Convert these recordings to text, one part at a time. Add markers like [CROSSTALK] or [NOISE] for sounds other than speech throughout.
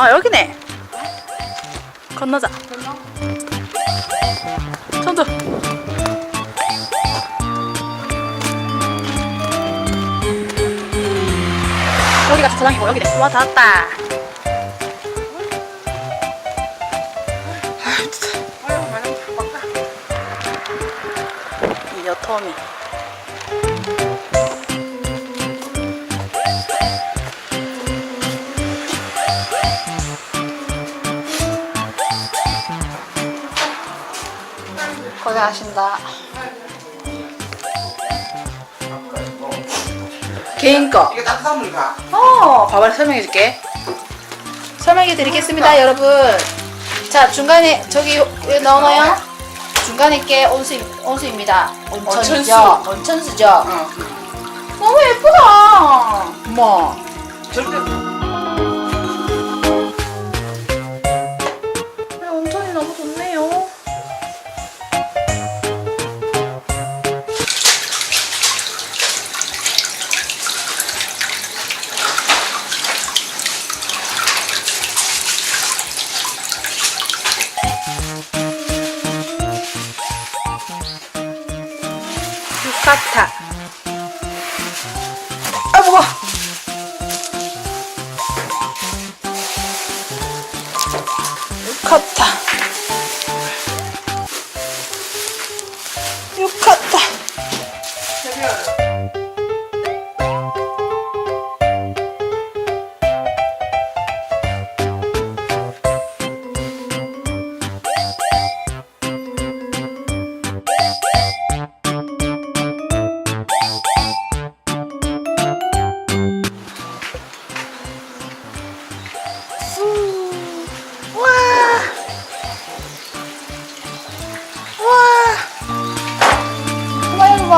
아 여기네. 건너자. 손도 여기가 주차장이고 여기네 와 닿았다. 아유 진짜. 이 여텀이 고생하신다 개인 거 이게 따뜻한 물인가? 어, 봐봐 설명해 줄게. 설명해 드리겠습니다, 여러분. 자, 중간에 저기 왜 넣어놔요? 중간에 게 온수 온수입니다. 온천수죠. 온천수. 온천수죠. 어. 너무 예쁘다. 어머. 절대 유카타. 아, 무거워. 유카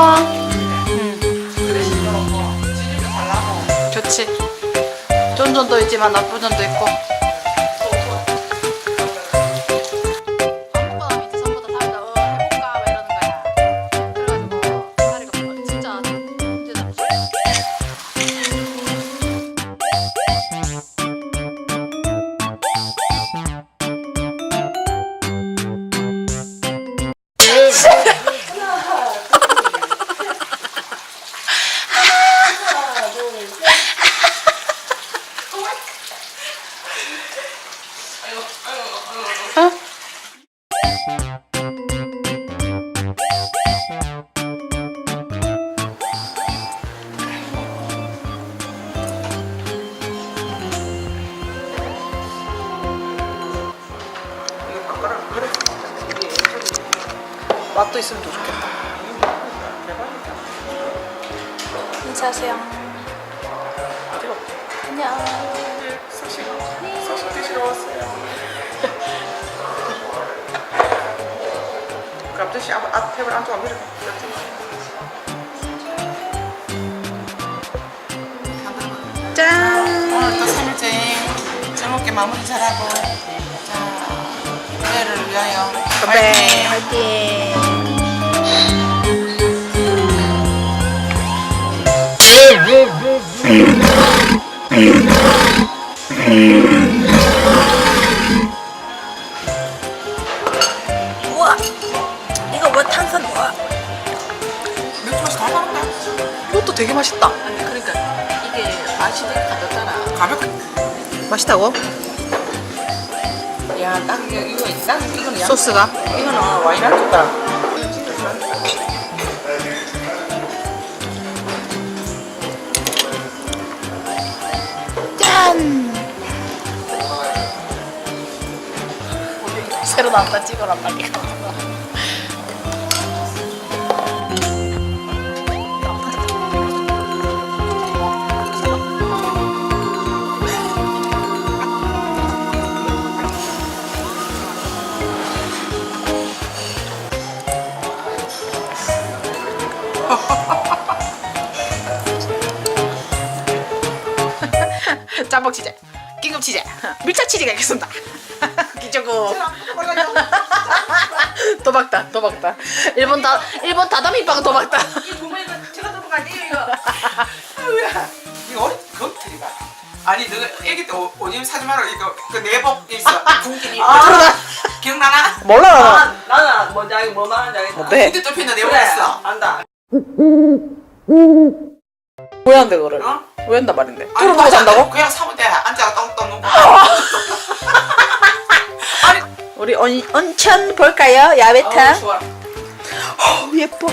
해봐. 좋지. 좋은 점도 있지만 나쁜 점도 있고. 맛도 있으면 더 좋겠다. 인사하세요. 안녕. 소식 소식 드시러 왔어요. 갑자기 앞 앞에 앉아 안 그래. 짠. 오늘 또 3일째 즐겁게 마무리 잘하고 자 노래를 위하여 네, 화이팅. 우와, 이거 뭐 탄산 뭐야? 맥주 맛이 다 다른데? 이것도 되게 맛있다. 아니 그러니까 이게 맛이 되게 가볍잖아. 가볍게 맛있다고? 야, 딱 이거 난 이거는 양 소스가? 이거는 와인 한 줬다. 짠. 새로 나왔다 찍어라 빨리. [LAUGHS] 짬뽕 치즈, 김금 치즈, 밀착 치즈가 있겠습니다. 기저고 도박다, 도박다. 일본 다 일본 다다미빵 도박다. 이 부모님 제가 들어가니 이거. 아유야. 이거 어리 검트리가. 아니 너가 애기 때 옷- 옷 사지 마라 이거 그 내복 있어 군기니 기억나나? 몰라. 아, 나는 뭔지 알고 뭐 말하는지 알겠다. 뭔데? 군대 좁힌다 내복 그래, 있어 안다. 왜 한대 그거를? 어? 왜 한다 말인데? 아니, 뚫어보고 산다고? 그냥 사면 돼 앉아 똥똥 놓고 [LAUGHS] 우리 온, 온천 볼까요? 야외탕? 어우, 좋아 어, 예뻐.